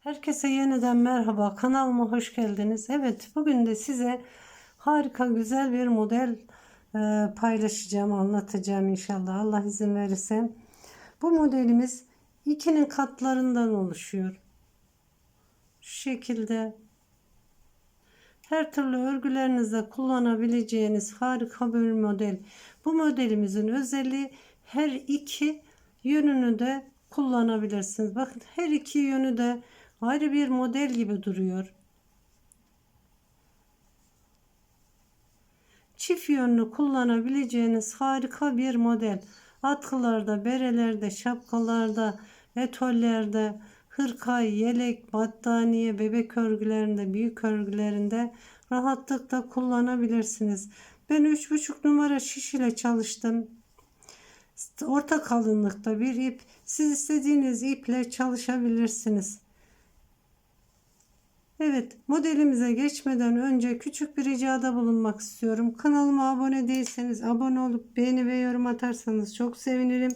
Herkese yeniden merhaba. Kanalıma hoş geldiniz. Evet, bugün de size harika güzel bir model e, paylaşacağım, anlatacağım inşallah. Allah izin verirse. Bu modelimiz ikinin katlarından oluşuyor. Şu şekilde her türlü örgülerinizde kullanabileceğiniz harika bir model. Bu modelimizin özelliği her iki yönünü de kullanabilirsiniz. Bakın her iki yönü de ayrı bir model gibi duruyor. Çift yönlü kullanabileceğiniz harika bir model. Atkılarda, berelerde, şapkalarda, etollerde, hırka, yelek, battaniye, bebek örgülerinde, büyük örgülerinde rahatlıkla kullanabilirsiniz. Ben 3,5 numara şiş ile çalıştım. Orta kalınlıkta bir ip. Siz istediğiniz iple çalışabilirsiniz. Evet, modelimize geçmeden önce küçük bir ricada bulunmak istiyorum. Kanalıma abone değilseniz abone olup beğeni ve yorum atarsanız çok sevinirim.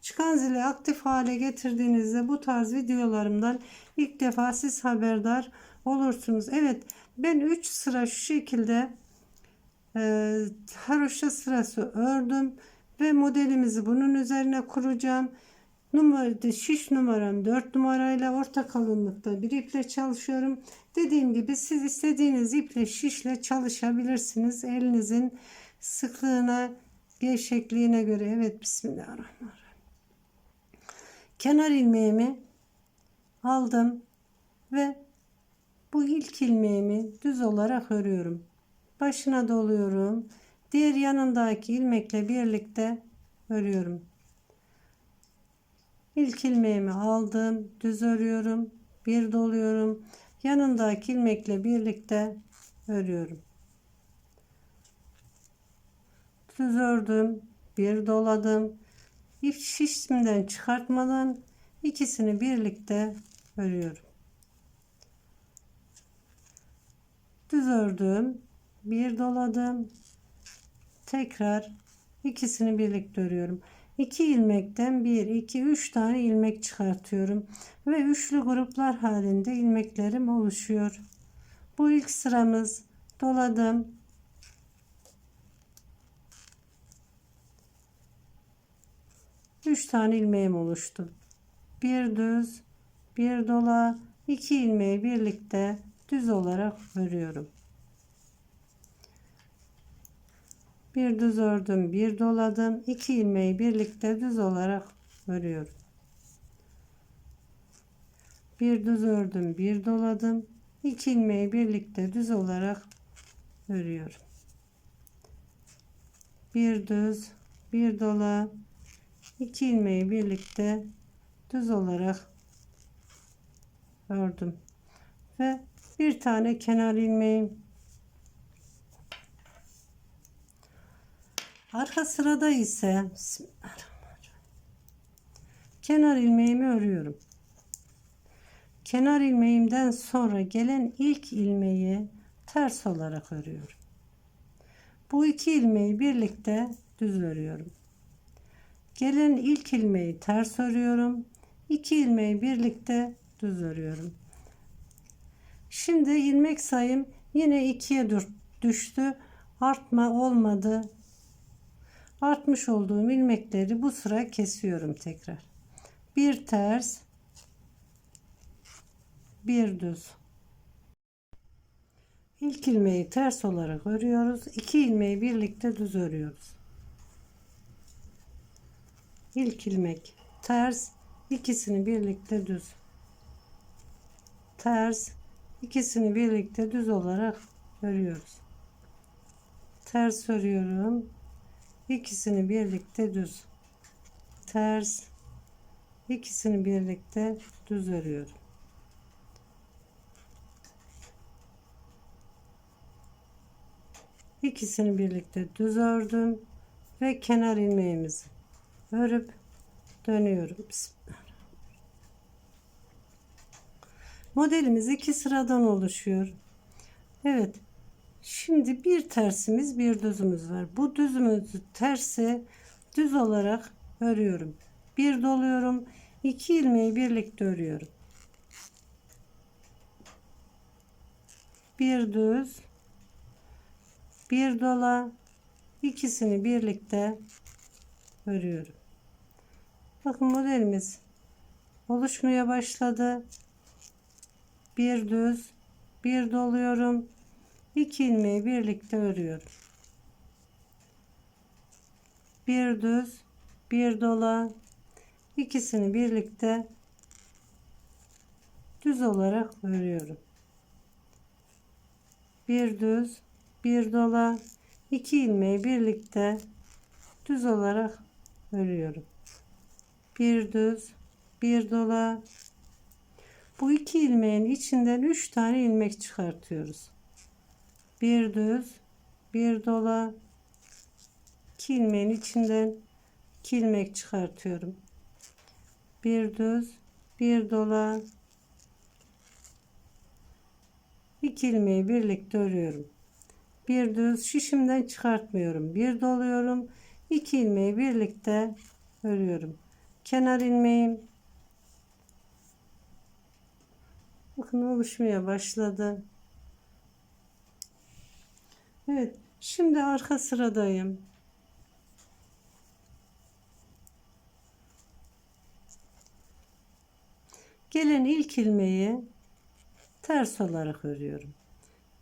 Çıkan zili aktif hale getirdiğinizde bu tarz videolarımdan ilk defa siz haberdar olursunuz. Evet, ben 3 sıra şu şekilde e, haroşa sırası ördüm ve modelimizi bunun üzerine kuracağım. Numara, şiş numaram 4 numarayla orta kalınlıkta bir iple çalışıyorum. Dediğim gibi siz istediğiniz iple şişle çalışabilirsiniz. Elinizin sıklığına, gevşekliğine göre. Evet Bismillahirrahmanirrahim. Kenar ilmeğimi aldım ve bu ilk ilmeğimi düz olarak örüyorum. Başına doluyorum. Diğer yanındaki ilmekle birlikte örüyorum. İlk ilmeğimi aldım, düz örüyorum, bir doluyorum. Yanındaki ilmekle birlikte örüyorum. Düz ördüm, bir doladım. İp şişimden çıkartmadan ikisini birlikte örüyorum. Düz ördüm, bir doladım. Tekrar ikisini birlikte örüyorum. 2 ilmekten 1, 2, 3 tane ilmek çıkartıyorum. Ve üçlü gruplar halinde ilmeklerim oluşuyor. Bu ilk sıramız doladım. Üç tane ilmeğim oluştu. Bir düz, bir dola, iki ilmeği birlikte düz olarak örüyorum. Bir düz ördüm bir doladım. İki ilmeği birlikte düz olarak örüyorum. Bir düz ördüm bir doladım. İki ilmeği birlikte düz olarak örüyorum. Bir düz bir dola. İki ilmeği birlikte düz olarak ördüm. Ve bir tane kenar ilmeğim Arka sırada ise kenar ilmeğimi örüyorum. Kenar ilmeğimden sonra gelen ilk ilmeği ters olarak örüyorum. Bu iki ilmeği birlikte düz örüyorum. Gelen ilk ilmeği ters örüyorum. İki ilmeği birlikte düz örüyorum. Şimdi ilmek sayım yine ikiye düştü. Artma olmadı artmış olduğum ilmekleri bu sıra kesiyorum tekrar. Bir ters bir düz. İlk ilmeği ters olarak örüyoruz. İki ilmeği birlikte düz örüyoruz. İlk ilmek ters ikisini birlikte düz. Ters ikisini birlikte düz olarak örüyoruz. Ters örüyorum ikisini birlikte düz. Ters. İkisini birlikte düz örüyorum. İkisini birlikte düz ördüm ve kenar ilmeğimizi örüp dönüyorum. Modelimiz iki sıradan oluşuyor. Evet Şimdi bir tersimiz bir düzümüz var. Bu düzümüzü tersi düz olarak örüyorum. Bir doluyorum. iki ilmeği birlikte örüyorum. bir düz bir dola ikisini birlikte örüyorum. Bakın modelimiz oluşmaya başladı. Bir düz, bir doluyorum. İki ilmeği birlikte örüyorum. Bir düz, bir dola, ikisini birlikte düz olarak örüyorum. Bir düz, bir dola, iki ilmeği birlikte düz olarak örüyorum. Bir düz, bir dola. Bu iki ilmeğin içinden üç tane ilmek çıkartıyoruz. Bir düz, bir dola, iki ilmeğin içinden iki ilmek çıkartıyorum. Bir düz, bir dola, iki ilmeği birlikte örüyorum. Bir düz şişimden çıkartmıyorum. Bir doluyorum. iki ilmeği birlikte örüyorum. Kenar ilmeğim bakın oluşmaya başladı. Evet, şimdi arka sıradayım. Gelen ilk ilmeği ters olarak örüyorum.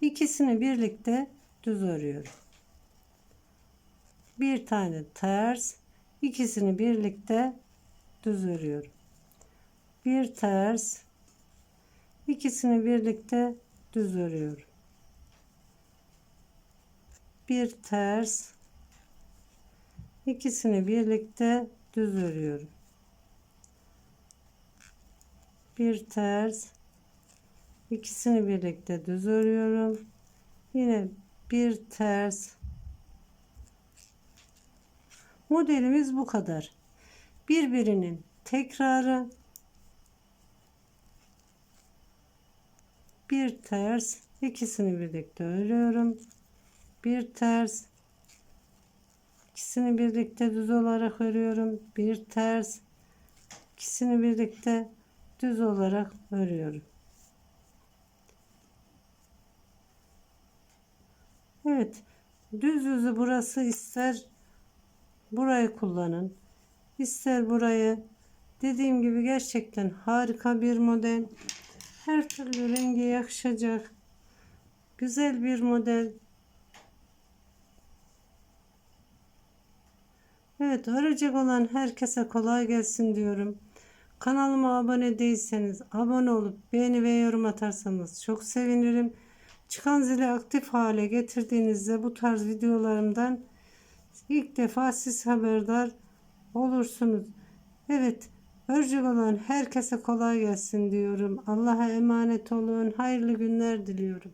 İkisini birlikte düz örüyorum. Bir tane ters, ikisini birlikte düz örüyorum. Bir ters, ikisini birlikte düz örüyorum. Bir ters, ikisini birlikte düz örüyorum. Bir ters, ikisini birlikte düz örüyorum. Yine bir ters. Modelimiz bu kadar. Birbirinin tekrarı bir ters ikisini birlikte örüyorum. Bir ters ikisini birlikte düz olarak örüyorum. Bir ters ikisini birlikte düz olarak örüyorum. Evet. Düz yüzü burası ister burayı kullanın. ister burayı. Dediğim gibi gerçekten harika bir model. Her türlü renge yakışacak. Güzel bir model. Evet örecek olan herkese kolay gelsin diyorum. Kanalıma abone değilseniz abone olup beğeni ve yorum atarsanız çok sevinirim. Çıkan zili aktif hale getirdiğinizde bu tarz videolarımdan ilk defa siz haberdar olursunuz. Evet, örcek olan herkese kolay gelsin diyorum. Allah'a emanet olun. Hayırlı günler diliyorum.